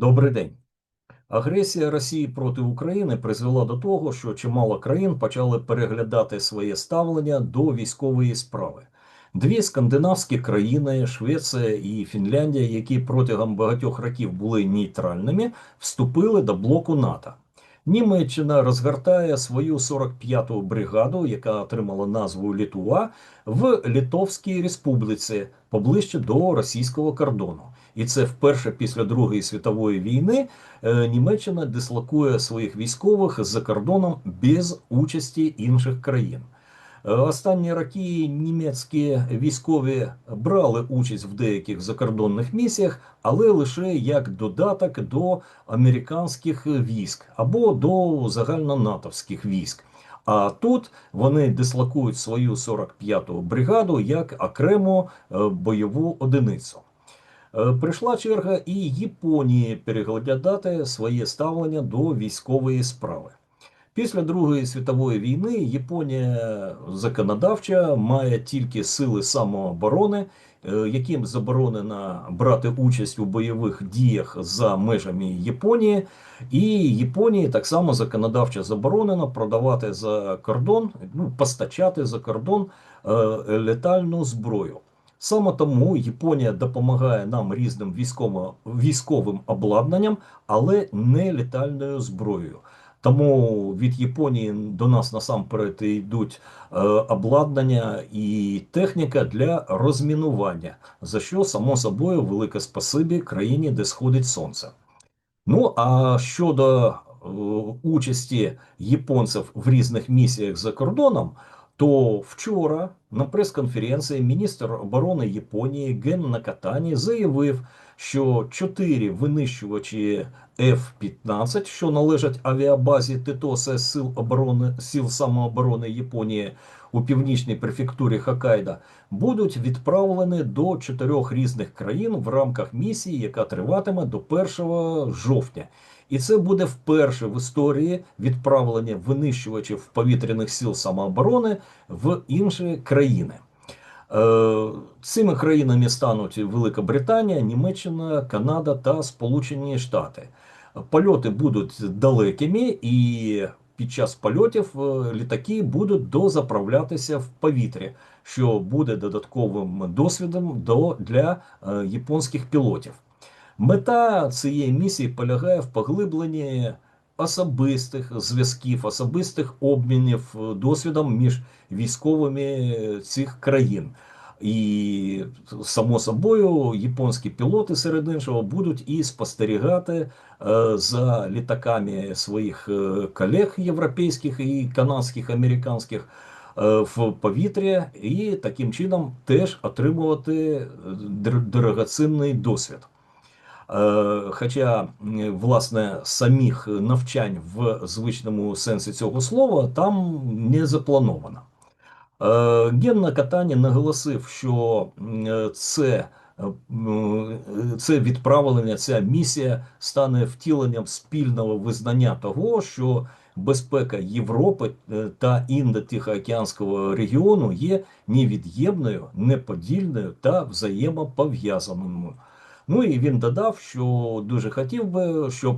Добрий день. Агресія Росії проти України призвела до того, що чимало країн почали переглядати своє ставлення до військової справи. Дві скандинавські країни, Швеція і Фінляндія, які протягом багатьох років були нейтральними, вступили до блоку НАТО. Німеччина розгортає свою 45-ту бригаду, яка отримала назву Літува, в Литовській Республіці поближче до російського кордону. І це вперше після Другої світової війни е, Німеччина дислокує своїх військових за кордоном без участі інших країн. Е, Останні роки німецькі військові брали участь в деяких закордонних місіях, але лише як додаток до американських військ або до загальнонатовських військ. А тут вони дислокують свою 45-ту бригаду як окрему е, бойову одиницю. Е, Прийшла черга і Японії переглядати своє ставлення до військової справи. Після Другої світової війни Японія законодавча має тільки сили самооборони, е, яким заборонено брати участь у бойових діях за межами Японії, і Японії так само законодавчо заборонено продавати за кордон, ну постачати за кордон е, летальну зброю. Саме тому Японія допомагає нам різним військово, військовим обладнанням, але не літальною зброєю. Тому від Японії до нас насамперед йдуть е, обладнання і техніка для розмінування, за що само собою велике спасибі країні, де сходить сонце. Ну а щодо е, участі японців в різних місіях за кордоном, то вчора на прес-конференції міністр оборони Японії Ген Накатані заявив, що чотири винищувачі F-15, що належать авіабазі Титосе Сил оборони Сил самооборони Японії у північній префектурі Хоккайдо, будуть відправлені до чотирьох різних країн в рамках місії, яка триватиме до 1 жовтня. І це буде вперше в історії відправлення винищувачів повітряних сил самооборони в інші країни. Е, Цими країнами стануть Велика Британія, Німеччина, Канада та Сполучені Штати. Польоти будуть далекими, і під час польотів е, літаки будуть дозаправлятися в повітрі, що буде додатковим досвідом до, для е, японських пілотів. Мета цієї місії полягає в поглибленні особистих зв'язків, особистих обмінів е, досвідом між військовими цих країн. І само собою японські пілоти серед іншого будуть і спостерігати е, за літаками своїх е, колег європейських і канадських, американських е, в повітрі, і таким чином теж отримувати дор- дорогоцінний досвід. Е, Хоча, власне, самих навчань в звичному сенсі цього слова там не заплановано. Е, Ген Накатані наголосив, що це, це відправлення, ця місія стане втіленням спільного визнання того, що безпека Європи е, та Індо-Тихоокеанського регіону є невід'ємною, неподільною та взаємопов'язаною. Ну і він додав, що дуже хотів би, щоб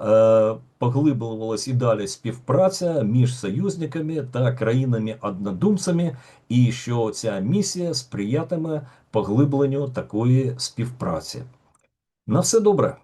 е, поглиблювалась і далі співпраця між союзниками та країнами-однодумцями, і що ця місія сприятиме поглибленню такої співпраці. На все добре.